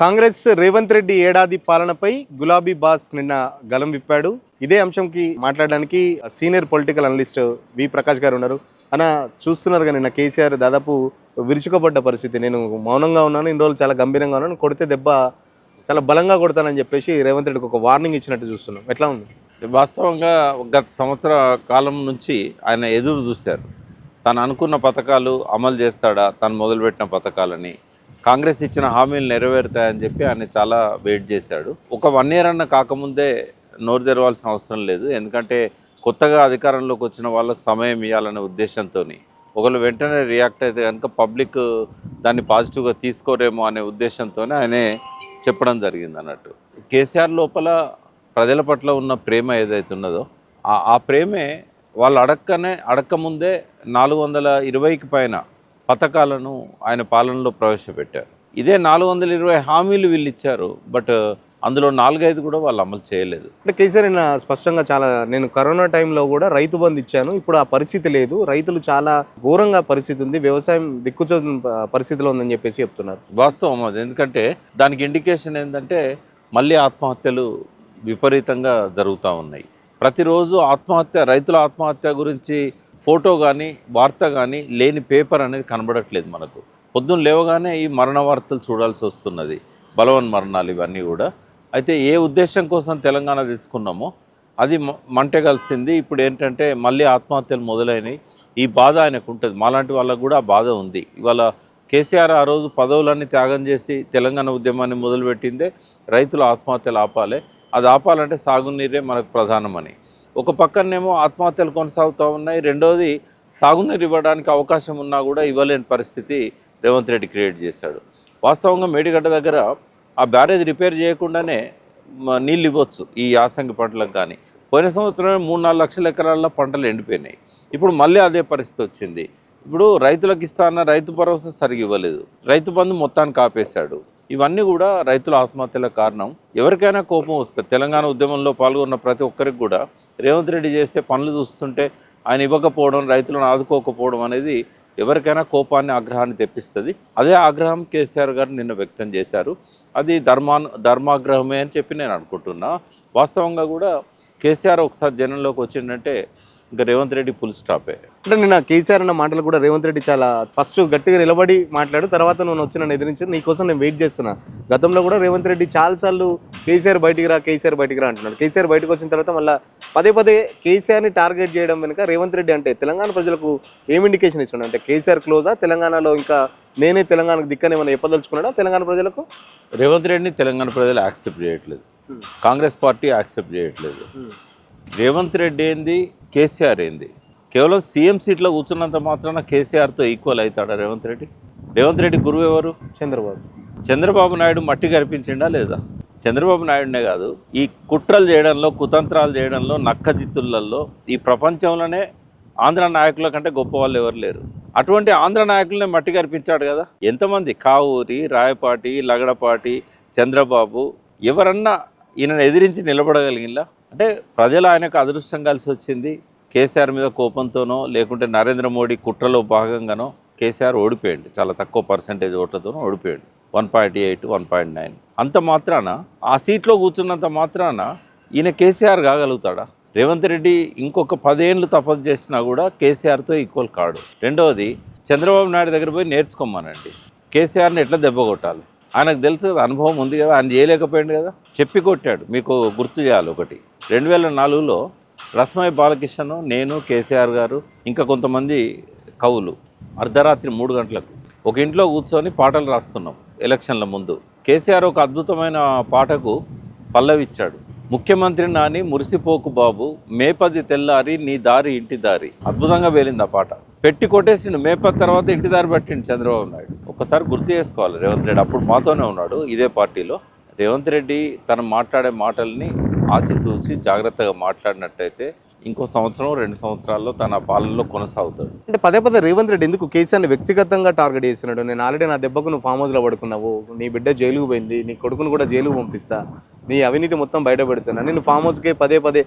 కాంగ్రెస్ రేవంత్ రెడ్డి ఏడాది పాలనపై గులాబీ బాస్ నిన్న గలం విప్పాడు. ఇదే అంశంకి మాట్లాడడానికి senior political analyst V Prakash గారు ఉన్నారు. అన్న చూస్తున్నారు కానీ నిన్న కేసీఆర్ దాదాపు విరుచుకపడ్డ పరిస్థితి. నేను మౌనంగా ఉన్నాను ఇన్ని రోజులు చాలా గంభీరంగా ఉన్నాను. కొడితే దెబ్బ చాలా బలంగా కొడతానని చెప్పేసి రేవంత్ రెడ్డికి ఒక వార్నింగ్ ఇచ్చినట్టు చూస్తున్నాం. ఎట్లా ఉంది? వాస్తవంగా గత సంవత్సర కాలం నుంచి ఆయన ఎదురు చూశారు. తను అనుకున్న పథకాలు అమలు చేస్తాడా తను మొదలుపెట్టిన పథకాలని కాంగ్రెస్ ఇచ్చిన హామీలు నెరవేరుతాయని చెప్పి ఆయన చాలా వెయిట్ చేశాడు. ఒక వన్ ఇయర్ అన్న కాకముందే నోరు తెరవాల్సిన అవసరం లేదు. ఎందుకంటే కొత్తగా అధికారంలోకి వచ్చిన వాళ్ళకు సమయం ఇవ్వాలనే ఉద్దేశంతో ఒకళ్ళు వెంటనే రియాక్ట్ అయితే కనుక పబ్లిక్ దాన్ని పాజిటివ్గా తీసుకోరేమో అనే ఉద్దేశంతోనే ఆయనే చెప్పడం జరిగింది అన్నట్టు. కేసీఆర్ లోపల ప్రజల పట్ల ఉన్న ప్రేమ ఏదైతే ఉన్నదో ఆ- ఆ ప్రేమే వాళ్ళు అడక్కనే అడక్కముందే నాలుగు వందల ఇరవైకి పైన పథకాలను ఆయన పాలనలో ప్రవేశపెట్టారు. ఇదే నాలుగు వందల ఇరవై హామీలు వీళ్ళు ఇచ్చారు బట్ అందులో నాలుగైదు కూడా వాళ్ళు అమలు చేయలేదు. అంటే కేసీఆర్ నిన్న స్పష్టంగా చాలా నేను కరోనా టైంలో కూడా రైతు బంధు ఇచ్చాను ఇప్పుడు ఆ పరిస్థితి లేదు రైతులు చాలా ఘోరంగా పరిస్థితి ఉంది వ్యవసాయం దిక్కుచో పరిస్థితిలో ఉందని చెప్పేసి చెప్తున్నారు. వాస్తవం అది ఎందుకంటే దానికి ఇండికేషన్ ఏంటంటే మళ్ళీ ఆత్మహత్యలు విపరీతంగా జరుగుతూ ఉన్నాయి. ప్రతిరోజు ఆత్మహత్య రైతుల ఆత్మహత్య గురించి ఫోటో కానీ వార్త కానీ లేని పేపర్ అనేది కనబడట్లేదు మనకు. పొద్దున్న లేవగానే ఈ మరణ వార్తలు చూడాల్సి వస్తున్నది. బలవన్ మరణాలు ఇవన్నీ కూడా. అయితే ఏ ఉద్దేశం కోసం తెలంగాణ తెచ్చుకున్నామో అది మంటగలిసింది కలిసింది. ఇప్పుడు ఏంటంటే మళ్ళీ ఆత్మహత్యలు మొదలైనవి. ఈ బాధ ఆయనకు ఉంటుంది. మాలాంటి వాళ్ళకు కూడా ఆ బాధ ఉంది. ఇవాళ కేసీఆర్ ఆ రోజు పదవులన్నీ త్యాగం చేసి తెలంగాణ ఉద్యమాన్ని మొదలుపెట్టిందే రైతుల ఆత్మహత్యలు ఆపాలి. అది ఆపాలంటే సాగునీరే మనకు ప్రధానమని. ఒక పక్కనేమో ఆత్మహత్యలు కొనసాగుతూ ఉన్నాయి. రెండోది సాగునీరు ఇవ్వడానికి అవకాశం ఉన్నా కూడా ఇవ్వలేని పరిస్థితి రేవంత్ రెడ్డి క్రియేట్ చేశాడు. వాస్తవంగా మేడిగడ్డ దగ్గర ఆ బ్యారేజ్ రిపేర్ చేయకుండానే నీళ్ళు ఇవ్వచ్చు ఈ యాసంగి పంటలకు కానీ. పోయిన సంవత్సరమే మూడు నాలుగు లక్షల ఎకరాల్లో పంటలు ఎండిపోయినాయి. ఇప్పుడు మళ్ళీ అదే పరిస్థితి వచ్చింది. ఇప్పుడు రైతులకు ఇస్తాన్న రైతు భరోసా సరిగి ఇవ్వలేదు. రైతు బంధు మొత్తాన్ని కాపేశాడు ఇవన్నీ కూడా రైతుల ఆత్మహత్యల కారణం. ఎవరికైనా కోపం వస్తుంది తెలంగాణ ఉద్యమంలో పాల్గొన్న ప్రతి ఒక్కరికి కూడా రేవంత్ రెడ్డి చేసే పనులు చూస్తుంటే ఆయన ఇవ్వకపోవడం రైతులను ఆదుకోకపోవడం అనేది ఎవరికైనా కోపాన్ని ఆగ్రహాన్ని తెప్పిస్తుంది. అదే ఆగ్రహం కేసీఆర్ గారు నిన్న వ్యక్తం చేశారు. అది ధర్మాన్ ధర్మాగ్రహమే అని చెప్పి నేను అనుకుంటున్నా. వాస్తవంగా కూడా కేసీఆర్ ఒకసారి జనంలోకి వచ్చిందంటే ఇంకా రేవంత్ రెడ్డి ఫుల్ స్టాపే అంటే నిన్న కేసీఆర్ అన్న మాటలు కూడా రేవంత్ రెడ్డి చాలా ఫస్ట్ గట్టిగా నిలబడి మాట్లాడు తర్వాత నువ్వు వచ్చి నన్ను ఎదిరించి నీకోసం నేను వెయిట్ చేస్తున్నా. గతంలో కూడా రేవంత్ రెడ్డి చాలాసార్లు కేసీఆర్ బయటికి రా కేసీఆర్ బయటికి రా అంటున్నాడు. కేసీఆర్ బయటకు వచ్చిన తర్వాత మళ్ళీ పదే పదే కేసీఆర్ని టార్గెట్ చేయడం వెనుక రేవంత్ రెడ్డి అంటే తెలంగాణ ప్రజలకు ఏం ఇండికేషన్ ఇస్తున్నాడు? అంటే కేసీఆర్ క్లోజా తెలంగాణలో ఇంకా నేనే తెలంగాణకు దిక్కని ఏమైనా చెప్పదలుచుకున్నాడా తెలంగాణ ప్రజలకు? రేవంత్ రెడ్డిని తెలంగాణ ప్రజలు యాక్సెప్ట్ చేయట్లేదు. Hmm. కాంగ్రెస్ పార్టీ యాక్సెప్ట్ చేయట్లేదు. రేవంత్ రెడ్డి ఏంది? కేసీఆర్ ఏంది? కేవలం సీఎం సీట్లో కూర్చున్నంత మాత్రాన కేసీఆర్తో ఈక్వల్ అవుతాడా రేవంత్ రెడ్డి? రేవంత్ రెడ్డి గురువు ఎవరు? చంద్రబాబు. చంద్రబాబు నాయుడు మట్టి కనిపించిండా లేదా? చంద్రబాబు నాయుడునే కాదు ఈ కుట్రలు చేయడంలో కుతంత్రాలు చేయడంలో నక్కజిత్తులలో ఈ ప్రపంచంలోనే ఆంధ్ర నాయకుల కంటే గొప్ప వాళ్ళు ఎవరు లేరు. అటువంటి ఆంధ్ర నాయకులనే మట్టి కనిపించాడు కదా. ఎంతమంది? కావూరి రాయపాటి లగడపాటి చంద్రబాబు ఎవరన్నా ఈయనను ఎదిరించి నిలబడగలిగిలా అంటే ప్రజలు ఆయనకు అదృష్టం కలిసి వచ్చింది. కేసీఆర్ మీద కోపంతోనో లేకుంటే నరేంద్ర మోడీ కుట్రలో భాగంగానో కేసీఆర్ ఓడిపోయాడు. చాలా తక్కువ పర్సంటేజ్ ఓట్లతోనో ఓడిపోయాడు. One point eight one point nine. అంత మాత్రాన ఆ సీట్లో కూర్చున్నంత మాత్రాన ఈయన కేసీఆర్ కాగలుగుతాడా? రేవంత్ రెడ్డి ఇంకొక పదేళ్ళు తపస్సు చేసినా కూడా కేసీఆర్తో ఈక్వల్ కాడు. రెండవది చంద్రబాబు నాయుడు దగ్గర పోయి నేర్చుకోమనండి. కేసీఆర్ని ఎట్లా దెబ్బ కొట్టాలి? ఆయనకు తెలుసు కదా అనుభవం ఉంది కదా ఆయన చేయలేకపోయాడు కదా. చెప్పి కొట్టాడు మీకు గుర్తు చేయాలి ఒకటి. రెండు వేల నాలుగులో రస్మై బాలకృష్ణను నేను కేసీఆర్ గారు ఇంకా కొంతమంది కవులు అర్ధరాత్రి మూడు గంటలకు ఒక ఇంట్లో కూర్చొని పాటలు రాస్తున్నాం ఎలక్షన్ల ముందు. కేసీఆర్ ఒక అద్భుతమైన పాటకు పల్లవిచ్చాడు. ముఖ్యమంత్రి నాని మురిసిపోకు బాబు మేపది తెల్లారి నీ దారి ఇంటి దారి. అద్భుతంగా వేలింది ఆ పాట. పెట్టి కొట్టేసిండు. మేపది తర్వాత ఇంటి దారి పట్టిండు చంద్రబాబు నాయుడు. ఒకసారి గుర్తు చేసుకోవాలి రేవంత్ రెడ్డి. అప్పుడు మాతోనే ఉన్నాడు ఇదే పార్టీలో. రేవంత్ రెడ్డి తను మాట్లాడే మాటల్ని ఆచితూచి జాగ్రత్తగా మాట్లాడినట్టయితే ఇంకో సంవత్సరం రెండు సంవత్సరాల్లో తన పాలనలో కొనసాగుతాడు. అంటే పదే పదే రేవంత్ రెడ్డి ఎందుకు కేసీఆర్ని వ్యక్తిగతంగా టార్గెట్ చేస్తున్నాడు? నేను ఆల్రెడీ నా దెబ్బకు నువ్వు ఫామ్ హౌస్లో పడుకున్నావు. నీ బిడ్డ జైలుకు పోయింది. నీ కొడుకును కూడా జైలుకు పంపిస్తా. నీ అవినీతి మొత్తం బయట పెడుతున్నా నేను ఫామ్ హౌస్కి పదే పదే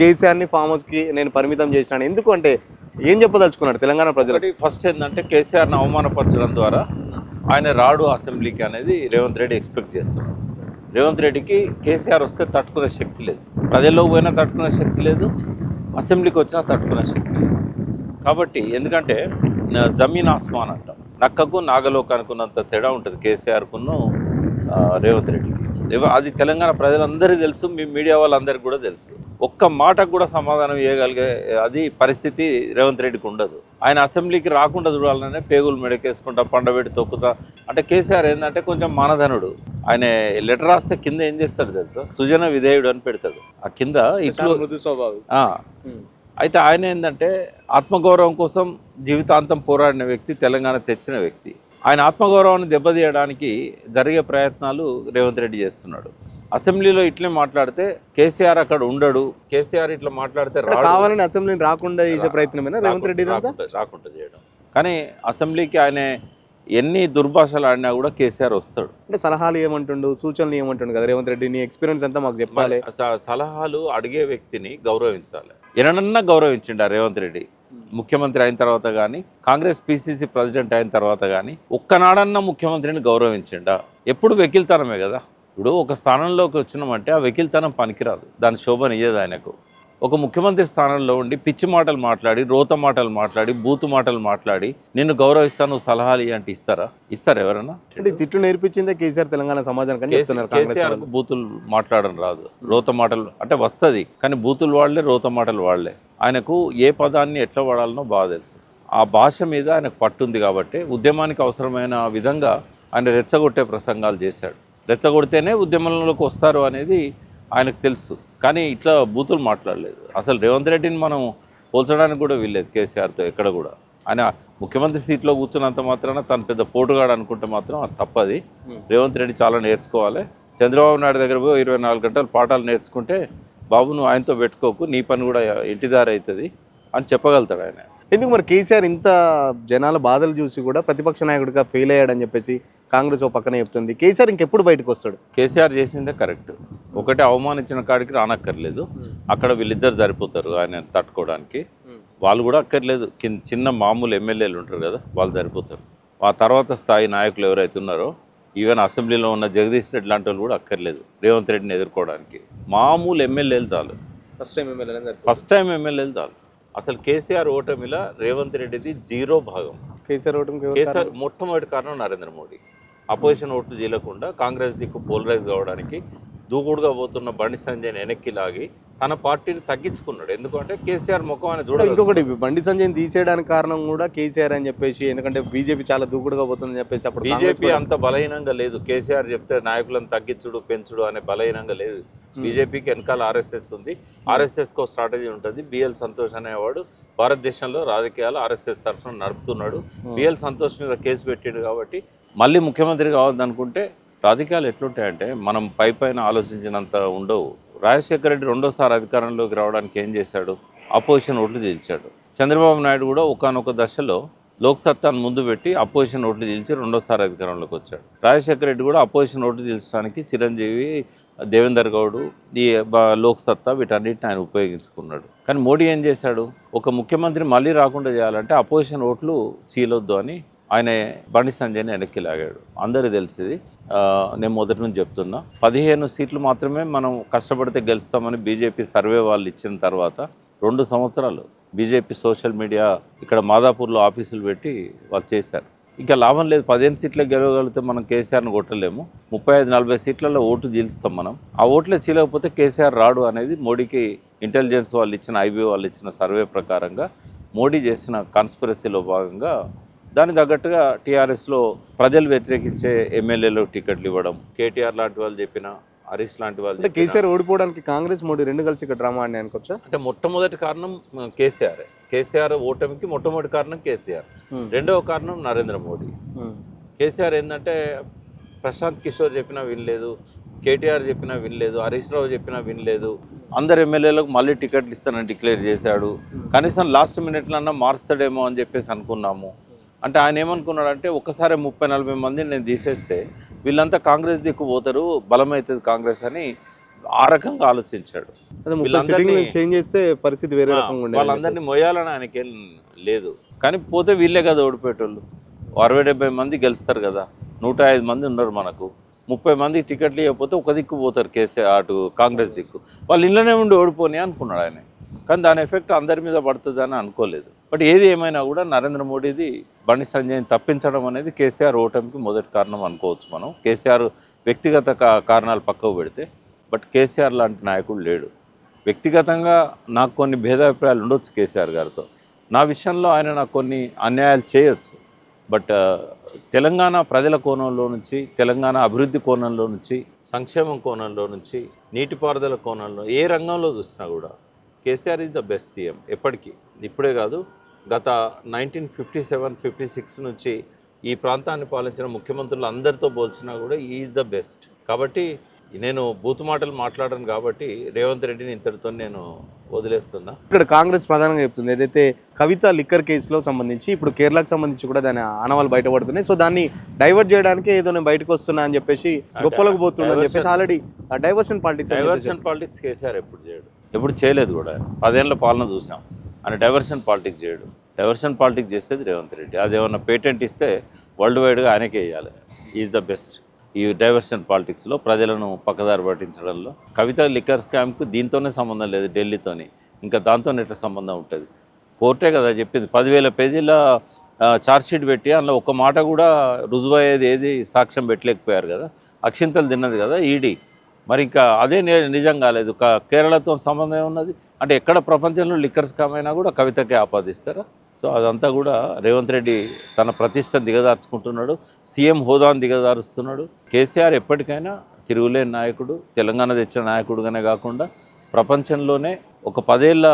కేసీఆర్ని ఫామ్ హౌస్కి నేను పరిమితం చేసినాను. ఎందుకు అంటే ఏం చెప్పదలుచుకున్నాడు తెలంగాణ ప్రజలు? ఫస్ట్ ఏంటంటే కేసీఆర్ని అవమానపరచడం ద్వారా ఆయన రాడు అసెంబ్లీకి అనేది రేవంత్ రెడ్డి ఎక్స్పెక్ట్ చేస్తున్నాడు. రేవంత్ రెడ్డికి కేసీఆర్ వస్తే తట్టుకునే శక్తి లేదు. ప్రజల్లో పోయినా తట్టుకునే శక్తి లేదు అసెంబ్లీకి వచ్చినా తట్టుకునే శక్తి లేదు. కాబట్టి ఎందుకంటే జమీన్ ఆస్మాన్ అంటాం. నక్కకు నాగలోకానికి ఉన్నంత తేడా ఉంటుంది కేసీఆర్కును రేవంత్ రెడ్డికి. అది తెలంగాణ ప్రజలందరికీ తెలుసు మీ మీడియా వాళ్ళందరికీ కూడా తెలుసు. ఒక్క మాటకు కూడా సమాధానం ఇవ్వగలిగే అది పరిస్థితి రేవంత్ రెడ్డికి ఉండదు. ఆయన అసెంబ్లీకి రాకుండా చూడాలనే పేగులు మెడకేసుకుంటా పండబెట్టి తొక్కుతా. అంటే కేసీఆర్ ఏంటంటే కొంచెం మానధనుడు. ఆయన లెటర్ రాస్తే కింద ఏం చేస్తాడు తెలుసా? సుజన విధేయుడు అని పెడతాడు. ఆ కింద ఇట్లు అయితే ఆయన ఏంటంటే ఆత్మగౌరవం కోసం జీవితాంతం పోరాడిన వ్యక్తి తెలంగాణ తెచ్చిన వ్యక్తి. ఆయన ఆత్మగౌరవాన్ని దెబ్బతీయడానికి జరిగే ప్రయత్నాలు రేవంత్ రెడ్డి చేస్తున్నాడు. అసెంబ్లీలో ఇట్లే మాట్లాడితే కేసీఆర్ అక్కడ ఉండడు. కేసీఆర్ ఇట్లా మాట్లాడితే. కావాలని అసెంబ్లీని రాకుండా చేసే ప్రయత్నమేనా రేవంత్ రెడ్డి రాకుండా- చేయడం. కానీ అసెంబ్లీకి ఆయన ఎన్ని దుర్భాషలు ఆడినా కూడా కేసీఆర్ వస్తాడు. అంటే సలహాలు ఏమంటుండు సూచనలు ఏమంటుండు కదా రేవంత్ రెడ్డి? నీ ఎక్స్పీరియన్స్ అంతా మాకు చెప్పాలి? సలహాలు అడిగే వ్యక్తిని గౌరవించాలి. ఎనడన్నా గౌరవించిండు ఆ రేవంత్ రెడ్డి? ముఖ్యమంత్రి అయిన తర్వాత కానీ కాంగ్రెస్ పిసిసి ప్రెసిడెంట్ అయిన తర్వాత కానీ ఒక్కనాడన్నా ముఖ్యమంత్రిని గౌరవించిండా? ఎప్పుడు వెకిల్తనమే కదా. ఇప్పుడు ఒక స్థానంలోకి వచ్చినామంటే ఆ వెకిల్తనం పనికిరాదు. దాని శోభనియ్యదు ఆయనకు. ఒక ముఖ్యమంత్రి స్థానంలో ఉండి పిచ్చి మాటలు మాట్లాడి రోత మాటలు మాట్లాడి బూతు మాటలు మాట్లాడి నిన్ను గౌరవిస్తాను సలహాలు అంటే ఇస్తారా? ఇస్తారా ఎవరన్నా? అంటే తిట్లు నేర్పించిందే కేసీఆర్ తెలంగాణ సమాజానికి. బూతులు మాట్లాడడం రాదు. రోత మాటలు అంటే వస్తుంది కానీ బూతులు వాడలే రోత మాటలు వాడలే ఆయనకు ఏ పదాన్ని ఎట్లా వాడాలనో బాగా తెలుసు. ఆ భాష మీద ఆయనకు పట్టుంది కాబట్టి ఉద్యమానికి అవసరమైన విధంగా ఆయన రెచ్చగొట్టే ప్రసంగాలు చేశాడు. రెచ్చగొడితేనే ఉద్యమంలోకి వస్తారు అనేది ఆయనకు తెలుసు. కానీ ఇట్లా బూతులు మాట్లాడలేదు. అసలు రేవంత్ రెడ్డిని మనం పోల్చడానికి కూడా వీల్లేదు కేసీఆర్తో ఎక్కడ కూడా. ఆయన ముఖ్యమంత్రి సీట్లో కూర్చున్నంత మాత్రాన తను పెద్ద పోటుగాడు అనుకుంటే మాత్రం అది తప్పది. రేవంత్ రెడ్డి చాలా నేర్చుకోవాలి. చంద్రబాబు నాయుడు దగ్గర పోయి ఇరవై నాలుగు గంటలు పాఠాలు నేర్చుకుంటే బాబు నువ్వు ఆయనతో పెట్టుకోకు నీ పని కూడా ఇంటిదారి అవుతుంది అని చెప్పగలుగుతాడు ఆయన. ఎందుకు మరి కేసీఆర్ ఇంత జనాల బాధలు చూసి కూడా ప్రతిపక్ష నాయకుడిగా ఫెయిల్ అయ్యాడని చెప్పేసి కాంగ్రెస్ ఓ పక్కన చెప్తుంది. కేసీఆర్ ఇంకెప్పుడు బయటకు వస్తాడు? కేసీఆర్ చేసిందే కరెక్ట్. ఒకటి అవమానించిన కాడికి రానక్కర్లేదు. అక్కడ వీళ్ళిద్దరు సరిపోతారు ఆయన తట్టుకోవడానికి. వాళ్ళు కూడా అక్కర్లేదు. కింద చిన్న మామూలు ఎమ్మెల్యేలు ఉంటారు కదా వాళ్ళు సరిపోతారు. ఆ తర్వాత స్థాయి నాయకులు ఎవరైతే ఉన్నారో ఈవెన్ అసెంబ్లీలో ఉన్న జగదీష్ రెడ్డి లాంటి వాళ్ళు కూడా అక్కర్లేదు రేవంత్ రెడ్డిని ఎదుర్కోవడానికి. మామూలు ఎమ్మెల్యేలు చాలు. First time MLA first time ఎమ్మెల్యేలు చాలు. అసలు కేసీఆర్ ఓటమిలా రేవంత్ రెడ్డిది జీరో భాగం. కేసీఆర్ ఎవరు కేసీఆర్? మొట్టమొదటి కారణం నరేంద్ర మోడీ. అపోజిషన్ ఓట్లు చేయకుండా కాంగ్రెస్ దిక్కు పోలరైజ్ కావడానికి దూకుడుగా పోతున్న బండి సంజయ్ వెనక్కి లాగి తన పార్టీని తగ్గించుకున్నాడు. ఎందుకంటే కేసీఆర్ ముఖం ఆయన చూడ ఇంకొకటి బండి సంజయ్ తీసేయడానికి కారణం కూడా కేసీఆర్ అని చెప్పేసి ఎందుకంటే బీజేపీ చాలా దూకుడుగా పోతుందని చెప్పేసి అప్పుడు బీజేపీ అంత బలహీనంగా లేదు. కేసీఆర్ చెప్తే నాయకులను తగ్గించుడు పెంచుడు అనే బలహీనంగా లేదు. బీజేపీకి వెనకాల ఆర్ఎస్ఎస్ ఉంది. ఆర్ఎస్ఎస్ కో స్ట్రాటజీ ఉంటుంది. బిఎల్ సంతోష్ అనేవాడు భారతదేశంలో రాజకీయాలు ఆర్ఎస్ఎస్ తరఫున నడుపుతున్నాడు. బిఎల్ సంతోష్ మీద కేసు పెట్టాడు కాబట్టి మళ్ళీ ముఖ్యమంత్రి కావద్దనుకుంటే రాజకీయాలు ఎట్లుంటాయంటే మనం పై పైన ఆలోచించినంత ఉండవు. రాజశేఖర రెడ్డి రెండోసారి అధికారంలోకి రావడానికి ఏం చేశాడు? అపోజిషన్ ఓట్లు గెలిచాడు. చంద్రబాబు నాయుడు కూడా ఒకనొక దశలో లోక్సత్తాను ముందు పెట్టి అపోజిషన్ ఓట్లు గెలిచి రెండోసారి అధికారంలోకి వచ్చాడు. రాజశేఖర రెడ్డి కూడా అపోజిషన్ ఓట్లు గెలిచడానికి చిరంజీవి దేవేందర్ గౌడ్ ఈ లోక్సత్తా వీటన్నిటిని ఆయన ఉపయోగించుకున్నాడు. కానీ మోడీ ఏం చేశాడు? ఒక ముఖ్యమంత్రి మళ్ళీ రాకుండా చేయాలంటే అపోజిషన్ ఓట్లు చీలొద్దు అని ఆయన బండి సంజయ్ని వెనక్కి లాగాడు. అందరూ తెలిసింది నేను మొదటి నుంచి చెప్తున్నా. పదిహేను సీట్లు మాత్రమే మనం కష్టపడితే గెలుస్తామని బీజేపీ సర్వే వాళ్ళు ఇచ్చిన తర్వాత రెండు సంవత్సరాలు బీజేపీ సోషల్ మీడియా ఇక్కడ మాదాపూర్లో ఆఫీసులు పెట్టి వాళ్ళు చేశారు. ఇంకా లాభం లేదు. పదిహేను సీట్లే గెలవగలిగితే మనం కేసీఆర్ని కొట్టలేము. ముప్పై ఐదు నలభై సీట్లలో ఓటు చీలుస్తాం మనం. ఆ ఓట్లే చీలకపోతే కేసీఆర్ రాడు అనేది మోడీకి ఇంటెలిజెన్స్ వాళ్ళు ఇచ్చిన ఐబీ వాళ్ళు ఇచ్చిన సర్వే ప్రకారంగా మోడీ చేసిన కాన్స్పిరసీలో భాగంగా దానికి తగ్గట్టుగా టీఆర్ఎస్లో ప్రజలు వ్యతిరేకించే ఎమ్మెల్యేలకు టికెట్లు ఇవ్వడం కేటీఆర్ లాంటి వాళ్ళు చెప్పిన హరీష్ లాంటి వాళ్ళు అంటే కేసీఆర్ ఓడిపోవడానికి కాంగ్రెస్ మోడీ రెండు కలిసి ఇక్కడ డ్రామా అని అనుకోవచ్చా? అంటే మొట్టమొదటి కారణం కేసీఆర్. కేసీఆర్ ఓటమికి మొట్టమొదటి కారణం కేసీఆర్. రెండవ కారణం నరేంద్ర మోడీ. కేసీఆర్ ఏంటంటే ప్రశాంత్ కిషోర్ చెప్పినా వినలేదు కేటీఆర్ చెప్పినా వినలేదు హరీష్ రావు చెప్పినా వినలేదు. అందరు ఎమ్మెల్యేలకు మళ్ళీ టికెట్లు ఇస్తానని డిక్లేర్ చేశాడు. కనీసం లాస్ట్ మినిట్లన్నా మారుస్తాడేమో అని చెప్పేసి అనుకున్నాము. అంటే ఆయన ఏమనుకున్నాడంటే ఒక్కసారి ముప్పై నలభై మందిని నేను తీసేస్తే వీళ్ళంతా కాంగ్రెస్ దిక్కు పోతారు బలమవుతుంది కాంగ్రెస్ అని ఆ రకంగా ఆలోచించాడు. చేంజ్ చేస్తే పరిస్థితి వేరే వాళ్ళందరినీ మొయ్యాలని ఆయనకేం లేదు. కానీ పోతే వీళ్ళే కదా ఓడిపోయేటోళ్ళు. అరవై డెబ్బై మంది గెలుస్తారు కదా నూట ఐదు మంది ఉన్నారు మనకు. ముప్పై మందికి టికెట్లు ఇవ్వకపోతే ఒక దిక్కు పోతారు కేసీఆర్ అటు కాంగ్రెస్ దిక్కు. వాళ్ళు ఇళ్ళనే ఉండి ఓడిపోని అనుకున్నాడు ఆయన. కానీ దాని ఎఫెక్ట్ అందరి మీద పడుతుందని అనుకోలేదు. బట్ ఏది ఏమైనా కూడా నరేంద్ర మోడీది బండి సంజయ్ని తప్పించడం అనేది కేసీఆర్ ఓటమికి మొదటి కారణం అనుకోవచ్చు మనం. కేసీఆర్ వ్యక్తిగత కారణాలు పక్కకు పెడితే బట్ కేసీఆర్ లాంటి నాయకుడు లేడు. వ్యక్తిగతంగా నాకు కొన్ని భేదాభిప్రాయాలు ఉండొచ్చు కేసీఆర్ గారితో. నా విషయంలో ఆయన నాకు కొన్ని అన్యాయాలు చేయొచ్చు. బట్ తెలంగాణ ప్రజల కోణంలో నుంచి తెలంగాణ అభివృద్ధి కోణంలో నుంచి సంక్షేమం కోణంలో నుంచి నీటిపారుదల కోణంలో ఏ రంగంలో చూసినా కూడా KCR is the best CM ఎప్పటికీ. ఇప్పుడే కాదు గత nineteen fifty seven fifty six నుంచి ఈ ప్రాంతాన్ని పాలించిన ముఖ్యమంత్రులు అందరితో పోల్చినా కూడా ఈజ్ ద బెస్ట్ కాబట్టి నేను బూతు మాటలు మాట్లాడను కాబట్టి రేవంత్ రెడ్డిని ఇంతటితో నేను వదిలేస్తున్నా. ఇక్కడ కాంగ్రెస్ ప్రధానంగా చెప్తుంది ఏదైతే కవిత లిక్కర్ కేసులో సంబంధించి ఇప్పుడు కేరళకు సంబంధించి కూడా దాని ఆనవాళ్ళు బయటపడుతున్నాయి. సో దాన్ని డైవర్ట్ చేయడానికి ఏదో నేను బయటకు వస్తున్నా అని చెప్పేసి గొప్పలకు పోతున్నా అని చెప్పేసి already diversion politics diversion politics KCR ఎప్పుడు చేయడు. ఎప్పుడు చేయలేదు కూడా. పదేళ్ళ పాలన చూసాం. అని డైవర్షన్ పాలిటిక్స్ చేయడు. డైవర్షన్ పాలిటిక్స్ చేసేది రేవంత్ రెడ్డి. అది ఏమన్నా పేటెంట్ ఇస్తే వరల్డ్ వైడ్గా ఆయనకే వేయాలి ఈజ్ ద బెస్ట్ ఈ డైవర్షన్ పాలిటిక్స్లో ప్రజలను పక్కదారి పట్టించడంలో కవిత లిక్కర్ స్కామ్కు దీంతోనే సంబంధం లేదు ఢిల్లీతోని. ఇంకా దాంతో ఎట్లా సంబంధం ఉంటుంది? కోర్టే కదా చెప్పింది. పదివేల పేజీల ఛార్జ్షీట్ పెట్టి అందులో ఒక్క మాట కూడా రుజువయ్యేది ఏది సాక్ష్యం పెట్టలేకపోయారు కదా. అక్షింతలు తిన్నది కదా ఈడీ. మరి ఇంకా అదే నే నిజం కాలేదు. క- కేరళతో సంబంధం ఉన్నది అంటే ఎక్కడ ప్రపంచంలో లిక్కర్స్ కమైనా కూడా కవితకే ఆపాదిస్తారా? సో అదంతా కూడా రేవంత్ రెడ్డి తన ప్రతిష్ట దిగదార్చుకుంటున్నాడు సీఎం హోదాను దిగదారుస్తున్నాడు కేసీఆర్ ఎప్పటికైనా తిరుగులేని నాయకుడు తెలంగాణ తెచ్చిన నాయకుడుగానే కాకుండా ప్రపంచంలోనే ఒక పదేళ్ళ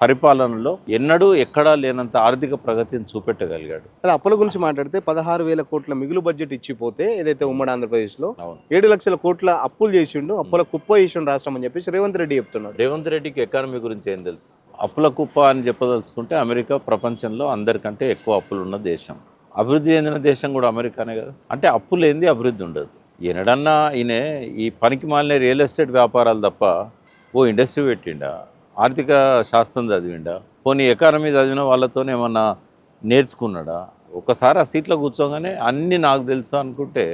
పరిపాలనలో ఎన్నడూ ఎక్కడా లేనంత ఆర్థిక ప్రగతిని చూపెట్టగలిగాడు. అదే అప్పుల గురించి మాట్లాడితే పదహారు వేల కోట్ల మిగులు బడ్జెట్ ఇచ్చిపోతే ఏదైతే ఉమ్మడి ఆంధ్రప్రదేశ్లో ఏడు లక్షల కోట్ల అప్పులు చేసిండు అప్పుల కుప్ప చేసిండు రాష్ట్రం అని చెప్పేసి రేవంత్ రెడ్డి చెప్తున్నాడు. రేవంత్ రెడ్డికి ఎకానమీ గురించి ఏం తెలుసు? అప్పుల కుప్ప అని చెప్పదలుచుకుంటే అమెరికా ప్రపంచంలో అందరికంటే ఎక్కువ అప్పులు ఉన్న దేశం. అభివృద్ధి చెందిన దేశం కూడా అమెరికానే కదా. అంటే అప్పు లేనిది అభివృద్ధి ఉండదు. ఎనడన్నా ఈయన ఈ పనికి మాలిన రియల్ ఎస్టేట్ వ్యాపారాలు తప్ప ఓ ఇండస్ట్రీ పెట్టిండా? ఆర్థిక శాస్త్రం చదివిండా? పోనీ ఎకానమీ చదివిన వాళ్ళతోనే ఏమన్నా నేర్చుకున్నాడా? ఒకసారి ఆ సీట్లో కూర్చోగానే అన్నీ నాకు తెలుసు అనుకుంటే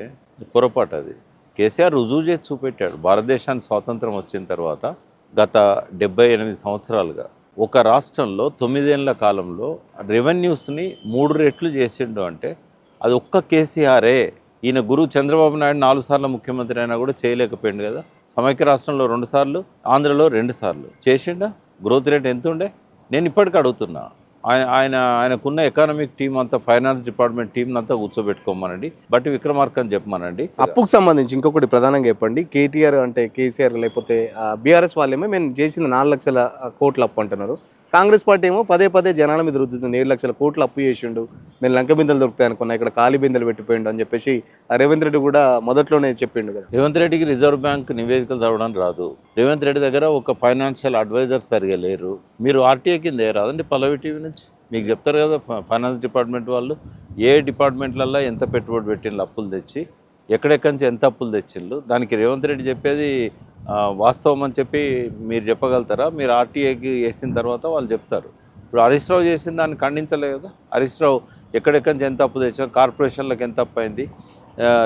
పొరపాటు అది. కేసీఆర్ రుజువు చేసి చూపెట్టాడు. భారతదేశానికి స్వాతంత్రం వచ్చిన తర్వాత గత డెబ్బై ఎనిమిది సంవత్సరాలుగా ఒక రాష్ట్రంలో తొమ్మిదేళ్ళ కాలంలో రెవెన్యూస్ని మూడు రెట్లు చేసిండు అంటే అది ఒక్క కేసీఆరే. ఈయన గురువు చంద్రబాబు నాయుడు నాలుగు సార్లు ముఖ్యమంత్రి అయినా కూడా చేయలేకపోయింది కదా. సమైక్య రాష్ట్రంలో రెండుసార్లు ఆంధ్రలో రెండు సార్లు. చేసిండా? గ్రోత్ రేట్ ఎంత ఉండే నేను ఇప్పటికీ అడుగుతున్నా. ఆయన ఆయన ఆయనకున్న ఎకానమిక్ టీం అంతా ఫైనాన్స్ డిపార్ట్మెంట్ టీం అంతా కూర్చోబెట్టుకోమనండి. బట్టి విక్రమార్క అని చెప్పమనండి. అప్పుకు సంబంధించి ఇంకొకటి ప్రధానంగా చెప్పండి. కేటీఆర్ అంటే కేసీఆర్ లేకపోతే బీఆర్ఎస్ వాళ్ళేమో మేము చేసింది నాలుగు లక్షల కోట్ల అప్పు అంటున్నారు. కాంగ్రెస్ పార్టీ ఏమో పదే పదే జనాల మీద రుద్దుతుంది. ఏడు లక్షల కోట్లు అప్పు చేసిండు. నేను లంక బిందెలు దొరుకుతాయి అనుకున్నా. ఇక్కడ ఖాళీ బిందెలు పెట్టిపోయిండు అని చెప్పేసి రేవంత్ రెడ్డి కూడా మొదట్లోనే చెప్పిండు కదా. రేవంత్ రెడ్డికి రిజర్వ్ బ్యాంక్ నివేదికలు చదవడం రాదు. రేవంత్ రెడ్డి దగ్గర ఒక ఫైనాన్షియల్ అడ్వైజర్ సరిగా లేరు. మీరు ఆర్టీఏ కింద రాదండి పల్లవి టీవీ నుంచి. మీకు చెప్తారు కదా ఫైనాన్స్ డిపార్ట్మెంట్ వాళ్ళు ఏ డిపార్ట్మెంట్లల్లో ఎంత పెట్టుబడి పెట్టిండ్రు అప్పులు తెచ్చి ఎక్కడెక్కడి నుంచి ఎంత అప్పులు తెచ్చిండ్రు దానికి రేవంత్ రెడ్డి చెప్పేది వాస్తవం అని చెప్పి మీరు చెప్పగలుగుతారా? మీరు ఆర్టీఐకి వేసిన తర్వాత వాళ్ళు చెప్తారు. ఇప్పుడు హరీష్ రావు చేసిన దాన్ని ఖండించలే కదా? హరీష్ రావు ఎక్కడెక్కడి నుంచి ఎంత అప్పు తెచ్చారు? కార్పొరేషన్లకు ఎంత అప్పు అయింది?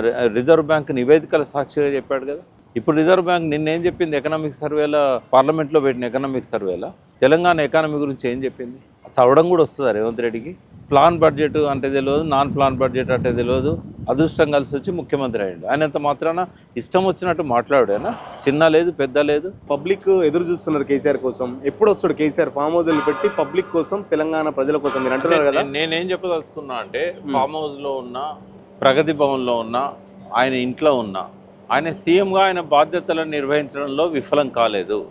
రి- రిజర్వ్ బ్యాంక్ నివేదికల సాక్షిగా చెప్పాడు కదా? ఇప్పుడు రిజర్వ్ బ్యాంక్ నిన్నేం చెప్పింది? ఎకనామిక్ సర్వేల పార్లమెంట్లో పెట్టిన ఎకనామిక్ సర్వేల? తెలంగాణ ఎకానమీ గురించి ఏం చెప్పింది? చదవడం కూడా వస్తుందా రేవంత్ రెడ్డికి? ప్లాన్ బడ్జెట్ అంటే తెలియదు నాన్ ప్లాన్ బడ్జెట్ అంటే తెలియదు. అదృష్టం కలిసి వచ్చి ముఖ్యమంత్రి అయ్యిండు. ఆయనంత మాత్రాన ఇష్టం వచ్చినట్టు మాట్లాడానా చిన్న లేదు పెద్ద లేదు. పబ్లిక్ ఎదురు చూస్తున్నారు కేసీఆర్ కోసం. ఎప్పుడు వస్తాడు కేసీఆర్ ఫామ్ హౌస్లు పెట్టి పబ్లిక్ కోసం తెలంగాణ ప్రజల కోసం? మీరు అంటున్నారు కదా. నేను- నేనేం చెప్పదలుచుకున్నా అంటే ఫామ్ హౌస్లో ఉన్న ప్రగతి భవన్లో ఉన్న ఆయన ఇంట్లో ఉన్న ఆయన సీఎంగా ఆయన బాధ్యతలను నిర్వహించడంలో విఫలం కాలేదు.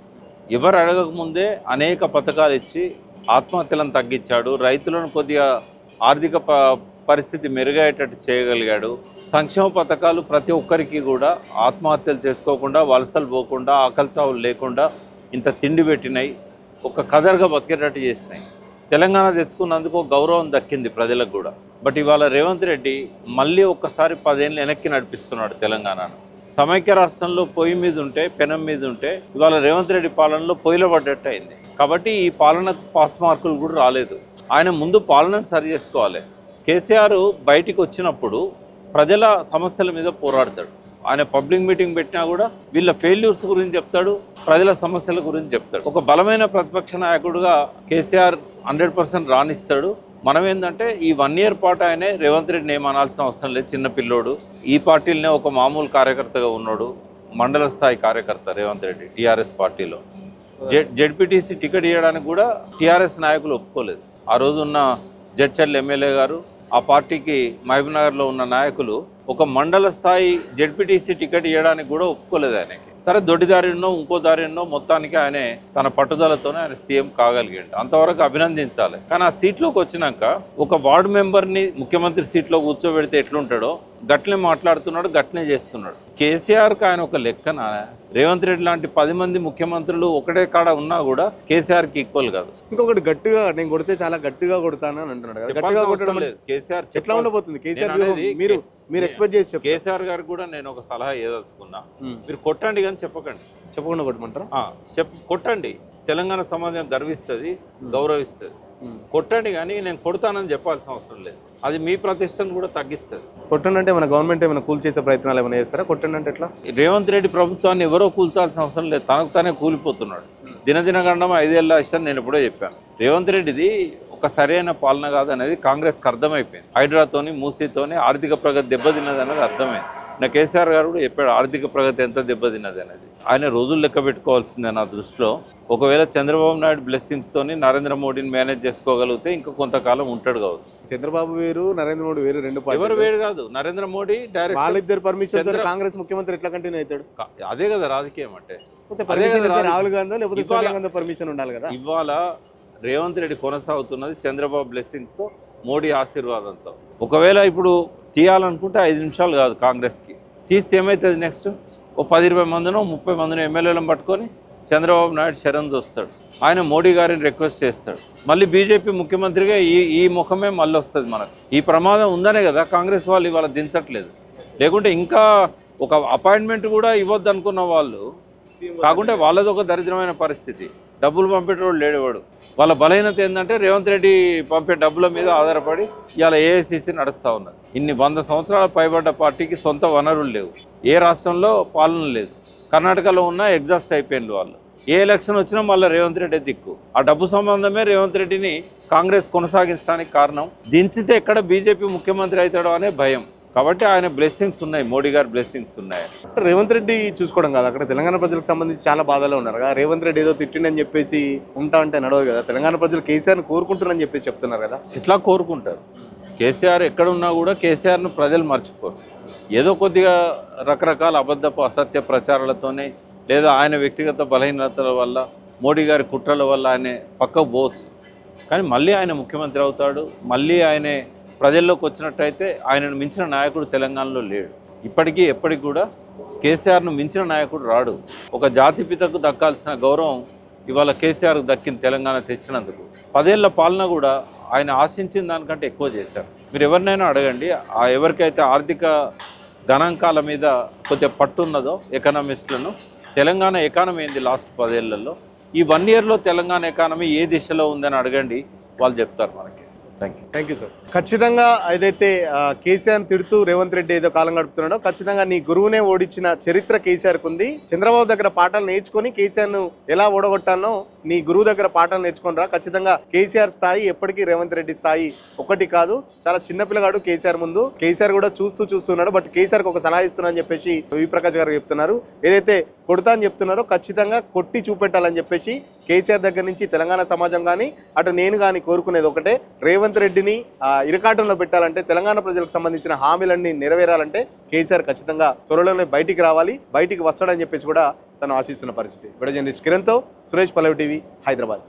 ఎవరు అడగకముందే అనేక పథకాలు ఇచ్చి ఆత్మహత్యలను తగ్గించాడు. రైతులను కొద్దిగా ఆర్థిక పరిస్థితి మెరుగయ్యేటట్టు చేయగలిగాడు. సంక్షేమ పథకాలు ప్రతి ఒక్కరికి కూడా ఆత్మహత్యలు చేసుకోకుండా వలసలు పోకుండా ఆకలి చావులు లేకుండా ఇంత తిండి పెట్టినాయి. ఒక కదరగా బతికేటట్టు చేసినాయి. తెలంగాణ తెచ్చుకున్నందుకు గౌరవం దక్కింది ప్రజలకు కూడా. బట్ ఇవాళ రేవంత్ రెడ్డి మళ్ళీ ఒక్కసారి పదేళ్ళు వెనక్కి నడిపిస్తున్నాడు తెలంగాణను. సమైక్య రాష్ట్రంలో పొయ్యి మీద ఉంటే పెనం మీద ఉంటే ఇవాళ రేవంత్ రెడ్డి పాలనలో పొయ్యిలో పడ్డట్టు అయింది కాబట్టి ఈ పాలనకు పాస్ మార్కులు కూడా రాలేదు. ఆయన ముందు పాలనను సరి చేసుకోవాలి. కేసీఆర్ బయటికి వచ్చినప్పుడు ప్రజల సమస్యల మీద పోరాడతాడు. ఆయన పబ్లిక్ మీటింగ్ పెట్టినా కూడా వీళ్ళ ఫెయిల్యూర్స్ గురించి చెప్తాడు ప్రజల సమస్యల గురించి చెప్తాడు. ఒక బలమైన ప్రతిపక్ష నాయకుడుగా కేసీఆర్ హండ్రెడ్ పర్సెంట్ రాణిస్తాడు. మనం ఏంటంటే ఈ వన్ ఇయర్ పాటు ఆయనే రేవంత్ రెడ్డిని ఏమనాల్సిన అవసరం లేదు చిన్న పిల్లోడు. ఈ పార్టీలనే ఒక మామూలు కార్యకర్తగా ఉన్నాడు మండల స్థాయి కార్యకర్త రేవంత్ రెడ్డి టీఆర్ఎస్ పార్టీలో. జెడ్ జెడ్పీటీసీ టికెట్ ఇవ్వడానికి కూడా టీఆర్ఎస్ నాయకులు ఒప్పుకోలేదు. ఆ రోజు ఉన్న జడ్చర్ల ఎమ్మెల్యే గారు ఆ పార్టీకి మహబూబ్నగర్లో ఉన్న నాయకులు ఒక మండల స్థాయి జెడ్పీటీసీ టికెట్ ఇవ్వడానికి కూడా ఒప్పుకోలేదు ఆయనకి. సరే దొడ్డిదారినో ఇంకో దారినో మొత్తానికి ఆయనే తన పట్టుదలతోనే ఆయన సీఎం కాగలిగాడు. అంతవరకు అభినందించాలి. కానీ ఆ సీట్లోకి వచ్చినాక ఒక వార్డు మెంబర్ని ముఖ్యమంత్రి సీట్లో కూర్చోబెడితే ఎట్లుంటాడో గట్లనే మాట్లాడుతున్నాడు గట్లనే చేస్తున్నాడు. కేసీఆర్కి ఆయన ఒక లెక్కన? రేవంత్ రెడ్డి లాంటి పది మంది ముఖ్యమంత్రులు ఒకటే కాడ ఉన్నా కూడా కేసీఆర్కి ఈక్వల్ కాదు. ఇంకొకటి గట్టిగా నేను కొడితే చాలా గట్టిగా కొడతాను అని అంటున్నాడు గట్టిగా కొట్టడం లేదు. కేసీఆర్ ఎట్లా చెప్పాలి. ఉండబోతుంది? కేసీఆర్ మీరు మీరు ఎక్స్పెక్ట్ చేసి కేసీఆర్ గారికి కూడా నేను ఒక సలహా ఏదలుచుకున్నా. మీరు కొట్టండి కానీ చెప్పకండి. చెప్పకుండా కొట్టమంటారా? చెప్ కొట్టండి. తెలంగాణ సమాజం గర్విస్తుంది. గౌరవిస్తుంది. కొట్టండి కానీ నేను కొడతానని చెప్పాల్సిన అవసరం లేదు. అది మీ ప్రతిష్టను కూడా తగ్గిస్తుంది. కొట్టండి అంటే మన గవర్నమెంట్ ఏమైనా కూల్ చేసే ప్రయత్నాలు ఏమైనా చేస్తారా? కొట్టండి అంటే ఎట్లా? రేవంత్ రెడ్డి ప్రభుత్వాన్ని ఎవరో కూల్చాల్సిన అవసరం లేదు. తనకు తానే కూలిపోతున్నాడు. దినదిన గండం ఐదేళ్ళ ఇష్టం నేను ఎప్పుడో చెప్పాను. రేవంత్ రెడ్డిది ఒక సరైన పాలన కాదు అనేది కాంగ్రెస్కి అర్థమైపోయింది. హైడ్రాతోని మూసీతోని ఆర్థిక ప్రగతి దెబ్బతిన్నది అనేది అర్థమైంది. నా కేసీఆర్ గారు కూడా చెప్పాడు ఆర్థిక ప్రగతి ఎంత దెబ్బతిన్నది అనేది ఆయన రోజులు లెక్క పెట్టుకోవాల్సిందే నా దృష్టిలో. ఒకవేళ చంద్రబాబు నాయుడు బ్లెస్సింగ్స్ తోని నరేంద్ర మోడీని మేనేజ్ చేసుకోగలిగితే ఇంకా కొంతకాలం ఉంటాడు కావచ్చు. చంద్రబాబు వేరు నరేంద్ర మోడీ వేరు రెండు ఎవరు వేరు కాదు నరేంద్ర మోడీ డైరెక్ట్ వాళ్ళిద్దరు పర్మిషన్ కాంగ్రెస్ ముఖ్యమంత్రి ఎట్లా కంటిన్యూ అవుతాడు? అదే కదా రాజకీయం అంటే. రాహుల్ గాంధీ లేకపోతే ఇవాళ- సోనియా గాంధీ పర్మిషన్ ఉండాలి కదా. ఇవాళ రేవంత్ రెడ్డి కొనసాగుతున్నది చంద్రబాబు బ్లెస్సింగ్స్తో మోడీ ఆశీర్వాదంతో. ఒకవేళ ఇప్పుడు తీయాలనుకుంటే ఐదు నిమిషాలు కాదు కాంగ్రెస్కి. తీస్తే ఏమవుతుంది నెక్స్ట్ ఓ పది ఇరవై మందినో ముప్పై మందినో ఎమ్మెల్యేలను పట్టుకొని చంద్రబాబు నాయుడు శరణ్ చూస్తాడు. ఆయన మోడీ గారిని రిక్వెస్ట్ చేస్తాడు. మళ్ళీ బీజేపీ ముఖ్యమంత్రిగా ఈ ఈ ముఖమే మళ్ళీ వస్తుంది మనకు. ఈ ప్రమాదం ఉందనే కదా కాంగ్రెస్ వాళ్ళు ఇవాళ దించట్లేదు. లేకుంటే ఇంకా ఒక అపాయింట్మెంట్ కూడా ఇవ్వద్దు అనుకున్న వాళ్ళు కాకుంటే వాళ్ళది ఒక దరిద్రమైన పరిస్థితి. డబ్బులు పంపేటోడు లేడేవాడు. వాళ్ళ బలహీనత ఏంటంటే రేవంత్ రెడ్డి పంపే డబ్బుల మీద ఆధారపడి ఇవాళ ఏఐసిసి నడుస్తూ ఉన్నారు. ఇన్ని వంద సంవత్సరాల పైబడ్డ పార్టీకి సొంత వనరులు లేవు. ఏ రాష్ట్రంలో పాలన లేదు. కర్ణాటకలో ఉన్న ఎగ్జాస్ట్ అయిపోయింది వాళ్ళు. ఏ ఎలక్షన్ వచ్చినా మళ్ళీ రేవంత్ రెడ్డి దిక్కు. ఆ డబ్బు సంబంధమే రేవంత్ రెడ్డిని కాంగ్రెస్ కొనసాగించడానికి కారణం. దించితే ఎక్కడ బీజేపీ ముఖ్యమంత్రి అవుతాడో అనే భయం. కాబట్టి ఆయన బ్లెస్సింగ్స్ ఉన్నాయి మోడీ గారి బ్లెస్సింగ్స్ ఉన్నాయి. రేవంత్ రెడ్డి చూసుకోవడం కాదు అక్కడ తెలంగాణ ప్రజలకు సంబంధించి చాలా బాధలో ఉన్నారు. కదా రేవంత్ రెడ్డి ఏదో తిట్టిండని చెప్పేసి ఉంటా అంటే నడవదు కదా. తెలంగాణ ప్రజలు కేసీఆర్ని కోరుకుంటున్నారని చెప్పేసి చెప్తున్నారు కదా. ఇట్లా కోరుకుంటారు? కేసీఆర్ ఎక్కడున్నా కూడా కేసీఆర్ను ప్రజలు మర్చిపోరు. ఏదో కొద్దిగా రకరకాల అబద్ధపు అసత్య ప్రచారాలతోనే లేదా ఆయన వ్యక్తిగత బలహీనతల వల్ల మోడీ గారి కుట్రల వల్ల ఆయన పక్కకు పోవచ్చు. కానీ మళ్ళీ ఆయన ముఖ్యమంత్రి అవుతాడు మళ్ళీ ఆయనే ప్రజల్లోకి వచ్చినట్టయితే ఆయనను మించిన నాయకుడు తెలంగాణలో లేడు. ఇప్పటికీ ఎప్పటికి కూడా కేసీఆర్ను మించిన నాయకుడు రాడు. ఒక జాతిపితకు దక్కాల్సిన గౌరవం ఇవాళ కేసీఆర్కు దక్కింది తెలంగాణ తెచ్చినందుకు. పదేళ్ళ పాలన కూడా ఆయన ఆశించిన దానికంటే ఎక్కువ చేశారు. మీరు ఎవరినైనా అడగండి ఆ ఎవరికైతే ఆర్థిక గణాంకాల మీద కొద్దిగా పట్టు ఉన్నదో ఎకనామిస్టులను తెలంగాణ ఎకానమీ ఏంది లాస్ట్ పదేళ్ళలో? ఈ వన్ ఇయర్లో తెలంగాణ ఎకానమీ ఏ దిశలో ఉందని అడగండి వాళ్ళు చెప్తారు మనకి. Thank you thank you sir ఖచ్చితంగా ఏదైతే కేసీఆర్ తిడుతూ రేవంత్ రెడ్డి ఏదో కాలం గడుపుతున్నాడో ఖచ్చితంగా నీ గురువునే ఓడించిన చరిత్ర కేసీఆర్కు ఉంది చంద్రబాబు దగ్గర పాఠాలు నేర్చుకొని కేసీఆర్ను ఎలా ఓడగొట్టానో నీ గురువు దగ్గర పాఠం నేర్చుకొని రా ఖచ్చితంగా కేసీఆర్ స్థాయి ఎప్పటికీ రేవంత్ రెడ్డి స్థాయి ఒకటి కాదు. చాలా చిన్న పిల్లగాడు కేసీఆర్ ముందు. కేసీఆర్ కూడా చూస్తూ చూస్తున్నాడు. బట్ కేసీఆర్కి ఒక సలహా ఇస్తున్నా అని చెప్పేసి విప్రకాష్ గారు చెప్తున్నారు. ఏదైతే కొడతా అని చెప్తున్నారో ఖచ్చితంగా కొట్టి చూపెట్టాలని చెప్పేసి కేసీఆర్ దగ్గర నుంచి తెలంగాణ సమాజం కానీ అటు నేను కానీ కోరుకునేది ఒకటే. రేవంత్ రెడ్డిని ఇరకాటంలో పెట్టాలంటే తెలంగాణ ప్రజలకు సంబంధించిన హామీలన్నీ నెరవేరాలంటే కేసీఆర్ ఖచ్చితంగా త్వరలోనే బయటికి రావాలి. బయటికి వస్తాడని చెప్పేసి కూడా తను ఆశిస్తున్న పరిస్థితి. విడజర్నలిస్ట్ కిరణ్తో సురేష్ పల్లవి టీవీ హైదరాబాద్.